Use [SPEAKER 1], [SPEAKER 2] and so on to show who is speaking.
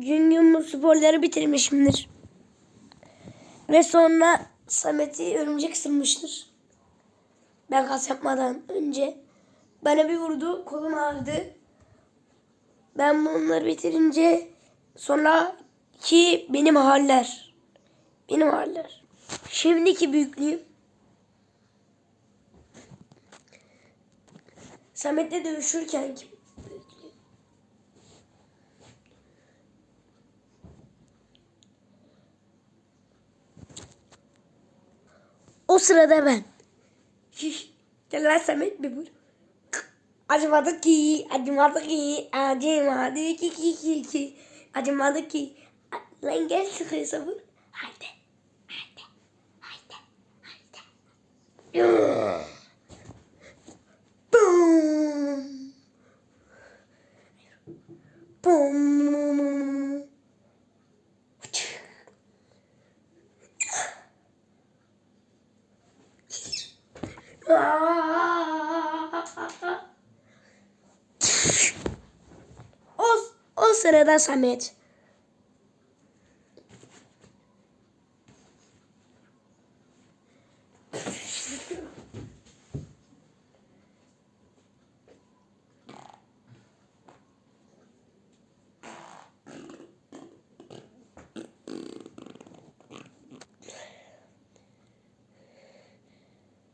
[SPEAKER 1] gün sporları bitirmişimdir. Ve sonra Samet'i örümcek ısırmıştır. Ben kas yapmadan önce. Bana bir vurdu, kolum ağrıdı. Ben bunları bitirince sonra ki benim haller. Benim haller. Şimdiki büyüklüğüm. Samet'le dövüşürken ki O sırada ben. Şiş. Gel lan Samet bir vur. Acımadı ki, acımadı ki, acımadı ki ki ki ki. Acımadı ki. Lan gel sıkıysa vur. Haydi. Haydi. Haydi. Haydi. Boom. Boom. O, o sırada Samet.